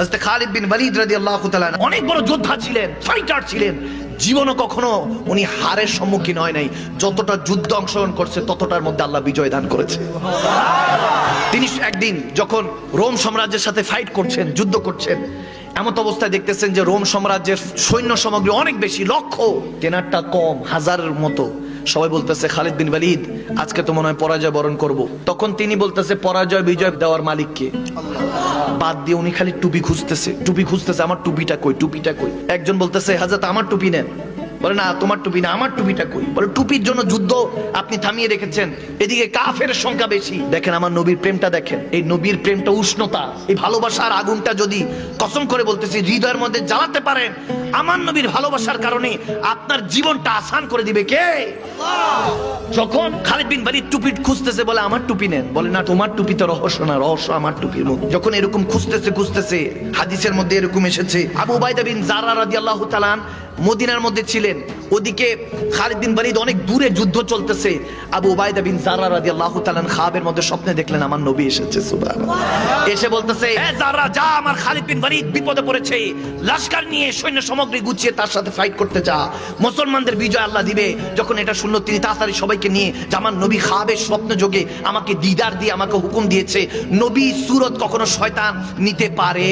হযরত খালিদ বিন ওয়ালিদ রাদিয়াল্লাহু তাআলা অনেক বড় যোদ্ধা ছিলেন ফাইটার ছিলেন। জীবনও কখনো উনি হারের সম্মুখীন হয় নাই। যতটা যুদ্ধ অংশগ্রহণ করছে, ততটার মধ্যে আল্লাহ বিজয় দান করেছে। তিনি একদিন যখন রোম সাম্রাজ্যের সাথে ফাইট করছেন, যুদ্ধ করছেন এমত অবস্থায় দেখতেছেন যে রোম সাম্রাজ্যের সৈন্য সামগ্রী অনেক বেশি, লক্ষ। তেনারটা কম, হাজারের মতো। সবাই বলতেছে, খালিদ বিন ওয়ালিদ, আজকে তো মনে হয় পরাজয় বরণ করব। তখন তিনি বলতেছে, পরাজয়, বিজয় দেওয়ার মালিককে। বাদ দিয়ে উনি খালি টুপি খুঁজতেছে টুপি খুঁজতেছে, আমার টুপিটা কই টুপিটা কই? একজন বলতেছে হাজার আমার টুপি নেন। বলে, না, তোমার টুপি না, আমার টুপিটা কই? বলে, টুপির জন্য যুদ্ধ আপনি থামিয়ে রেখেছেন, এদিকে কাফের সংখ্যা বেশি। দেখেন, আমার নবীর প্রেমটা দেখেন, এই নবীর প্রেমটা উষ্ণতা, এই ভালোবাসার আগুনটা যদি কসম করে বলতেছি, হৃদয়ের মধ্যে জ্বালাতে পারেন, আমার নবীর ভালোবাসার কারণে আপনার জীবনটা আসান করে দিবে কে? যখন খালিদ বিন ওয়ালিদ টুপি খুঁজতেছে বলে, আমার টুপি নেন। বলে, না, তোমার টুপি তো রহস্য না, রহস্য আমার টুপির মধ্যে। যখন এরকম খুঁজতেছে খুঁজতেছে, হাদিসের মধ্যে এরকম এসেছে, আবু উবাইদা বিন জারা রাদিয়াল্লাহু তাআলা মদিনার মধ্যে ছিলেন। ওদিকে খালিদ বিন ওয়ালিদ অনেক দূরে যুদ্ধ চলতেছে। আবু উবাইদা বিন জারা রাদিয়াল্লাহু তাআলা খাবের মধ্যে স্বপ্নে দেখলেন, আমার নবী এসেছে। সুবহানাল্লাহ। এসে বলতেছে জারা যা আমার খালিদ বিন ওয়ালিদ বিপদে পড়েছে। লশকর নিয়ে সৈন্য সামগ্রী গুছিয়ে তার সাথে ফাইট করতে যা। মুসলমানদের বিজয় আল্লাহ দিবে। যখন এটা শুনলো তিনি তাড়াতাড়ি সবাইকে নিয়ে যে আমার নবী খাবের স্বপ্ন যোগে আমাকে দিদার দিয়ে আমাকে হুকুম দিয়েছে, নবী সুরত কখনো শয়তান নিতে পারে?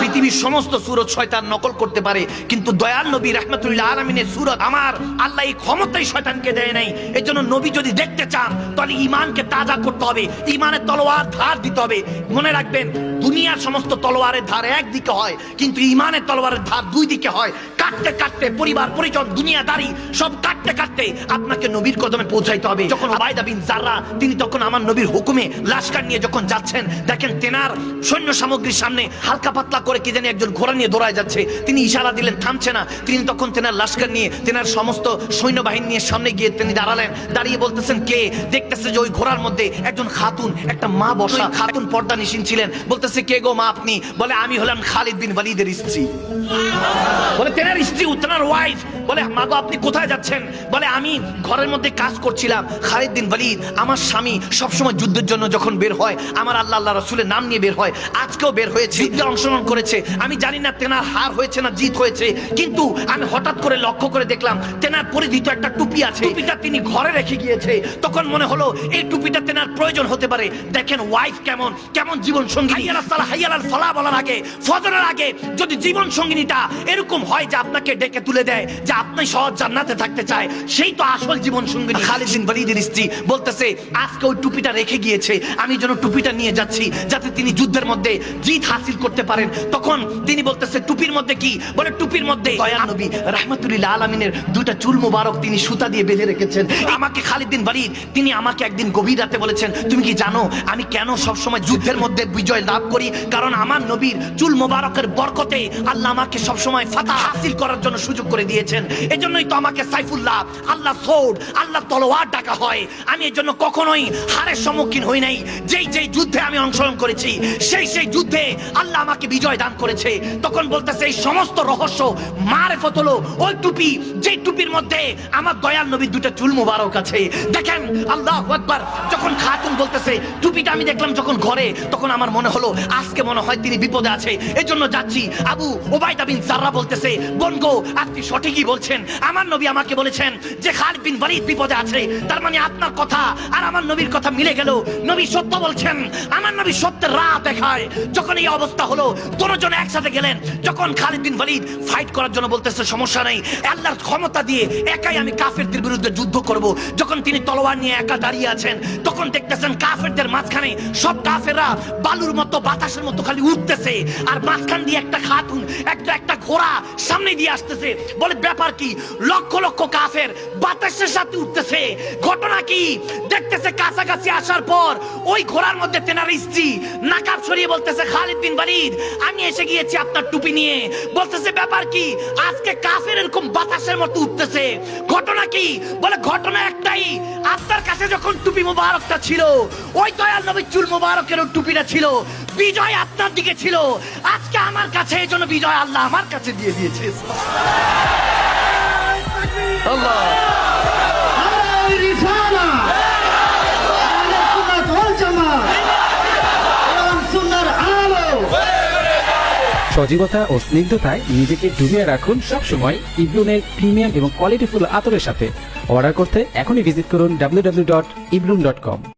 পৃথিবীর সমস্ত সুরত শয়তান নকল করতে পারে, কিন্তু দয়াল নবী রহমতুল্লাহ আলমিনের সুরত আমার আল্লাহ এই ক্ষমতাই শয়তানকে দেয় নাই। এর জন্য নবী যদি দেখতে চান, তাহলে ইমানকে তাজা করতে হবে ইমানের তলোয়ার ধার দিতে হবে। মনে রাখবেন, দুনিয়ার সমস্ত তলোয়ারের ধার একদিকে হয়, কিন্তু ইমানের তলোয়ারের ধার দুই দিকে হয়। কাটতে কাটতে পরিবার, পরিজন, দুনিয়াদারি সব কাটতে কাটতে আপনাকে নবীর কদমে পৌঁছাইতে হবে। যখন আবাইদা বিন জাররা তিনি তখন আমার নবীর হুকুমে লাশকার নিয়ে যখন যাচ্ছেন দেখেন তেনার সৈন্য সামগ্রীর সামনে হালকা পাতলা করে কি জানি একজন ঘোড়া নিয়ে দৌড়ায় যাচ্ছে। তিনি ইশারা দিলেন থামছে না। তিনি তখন তেনার লাশকার নিয়ে তেনার সমস্ত সৈন্যবাহিনী নিয়ে সামনে গিয়ে তিনি দাঁড়ালেন। দাঁড়িয়ে বলতেছেন কে? দেখতেছে যে ওই ঘোড়ার মধ্যে একজন খাতুন একটা মা বসা। খাতুন পর্দা নিশিন ছিলেন। বলতেছে কে গো মা আপনি? বলে আমি হলাম খালিদ বিন ওয়ালিদের স্ত্রী। বলে তেনার স্ত্রী তেনার ওয়াইফ বলে মা গো আপনি কোথায় যাচ্ছেন? বলে আমি ঘরের মধ্যে কাজ করছিলাম। খালিদ বিন ওয়ালিদ, আমার স্বামী সবসময় যুদ্ধের জন্য যখন বের হয়, আমার আল্লাহ আল্লাহ রসুলের নাম নিয়ে বের হয়। আজকেও বের হয়েছে। যুদ্ধে অংশগ্রহণ করেছে। আমি জানি না তেনার হার হয়েছে না জিত হয়েছে, কিন্তু আমি হঠাৎ করে লক্ষ্য করে দেখলাম, তেনার পরিধিত একটা টুপি আছে। টুপিটা তিনি ঘরে রেখে গিয়েছে। তখন মনে হলো, এই টুপিটা তেনার প্রয়োজন হতে পারে। দেখেন ওয়াইফ কেমন কেমন জীবন সঙ্গী হাইয়ালা সালা হাইয়ালাল ফলা বলার আগে, ফজরের আগে যদি জীবন সঙ্গিনীটা এরকম হয় যে আপনাকে ডেকে তুলে দেয়, যে আপনি সহজ জান্নাতে থাকতে চায়, সেই তো আসল জীবন সঙ্গিনী খালিদ বিন ওয়ালিদের স্ত্রী বলতেছে, আজকে ওই টুপিটা রেখে গিয়েছে। আমি যেন টুপিটা নিয়ে যাচ্ছি, যাতে তিনি যুদ্ধের মধ্যে জিত হাসিল করতে পারেন। তখন তিনি বলতেছে, টুপির মধ্যে কি? বলে, টুপির মধ্যে নবী রাহমাতুল্লাহ আলামিনের দুইটা চুল মুবারক তিনি সুতা দিয়ে বেঁধে রেখেছেন। আমাকে খালিদ বিন ওয়ালিদ, তিনি আমাকে একদিন গভীর রাতে বলেছেন, তুমি কি জানো, আমি কেন সব সময় যুদ্ধের মধ্যে বিজয় লাভ করি? কারণ আমার নবীর চুল মোবারকের বরকতে আল্লাহ আমাকে সব সময় ফাতা হাসিল করার জন্য সুযোগ করে দিয়েছেন। এজন্যই তো আমাকে সাইফুল্লাহ, আল্লাহ সৌদ আল্লাহ তলোয়ার ডাকা হয়। আমি এর জন্য কখনোই হারের সম্মুখীন হই নাই। যেই যেই যুদ্ধে আমি অংশগ্রহণ করেছি, সেই সেই যুদ্ধে আল্লাহ আমাকে বিজয় দান করেছে। তখন বলতেছে, এই সমস্ত রহস্য মারে ফতলো ওই টুপি যে টুপির মধ্যে আমার দয়াল নবীর দুটো চুল মুবারক আছে। দেখেন, আল্লাহ আকবার, যখন খাতুন বলতেছে, টুপিটা আমি দেখলাম যখন ঘরে, তখন আমার মনে হলো, আজকে মনে হয় তিনি বিপদে আছে। এই জন্য যাচ্ছি। আবু ওবায়দা বিন জাররা বলতেছে বনগো আপনি সঠিকই বলছেন। আমার নবী আমাকে বলেছেন যে বিন ওয়ালিদ বিপদে আছে। তার মানে আপনার কথা আর আমার নবীর কথা মিলে গেল। নবী সত্য বলছেন, আমার নবী সত্যের দেখায়। যখন এই অবস্থা হলো দুজন একসাথে গেলেন। যখন খালিদ বিন ওয়ালিদ ফাইট করার জন্য বলতেছে, সমস্যা নেই। আল্লাহর ক্ষমতা দিয়ে একাই আমি কাফেরদের বিরুদ্ধে যুদ্ধ করব। যখন তিনি তলোয়ার নিয়ে একা দাঁড়িয়ে আছেন, তখন দেখতেছেন কাফেরদের মাঝখানে সব কাফেররা বালুর মতো, বাতাসের মতো খালি উঠতেছে। আর মাঝখান দিয়ে একটা খাতুন, একটা একটা ঘোড়া সামনে দিয়ে আসতেছে। বলে, ব্যাপার কি? লক্ষ লক্ষ কাফের বাতাসের সাথে উঠতেছে। ঘটনা কি? দেখতেছে কাছাকাছি আসার পর ওই ঘোড়ার মধ্যে তেনার স্ত্রী নাকাব সরিয়ে বলতেছে, খালিদ বিন ওয়ালিদ, আমি এসে গিয়েছি আপনার টুপি নিয়ে। বলতেছে, ব্যাপার কি? আজকে কাফের এরকম বাতাসের মতো উঠতেছে। ঘটনা কি? বলে, ঘটনা একটাই, আপনার কাছে যখন টুপি মোবারকটা ছিল, ওই দয়াল নবীর চুল মোবারকের টুপিটা ছিল, বিজয় আপনার দিকে ছিল। আজকে আমার কাছে এই জন্য বিজয় আল্লাহ আমার কাছে দিয়ে দিয়েছে। আল্লাহ। সজীবতা ও স্নিগ্ধতায় নিজেকে ডুবিয়ে রাখুন সবসময় ইবলুনের প্রিমিয়াম এবং কোয়ালিটিফুল আতরের সাথে। অর্ডার করতে এখনই ভিজিট করুন ডাব্লিউ ডাব্লিউ ডট ইবলুন ডট কম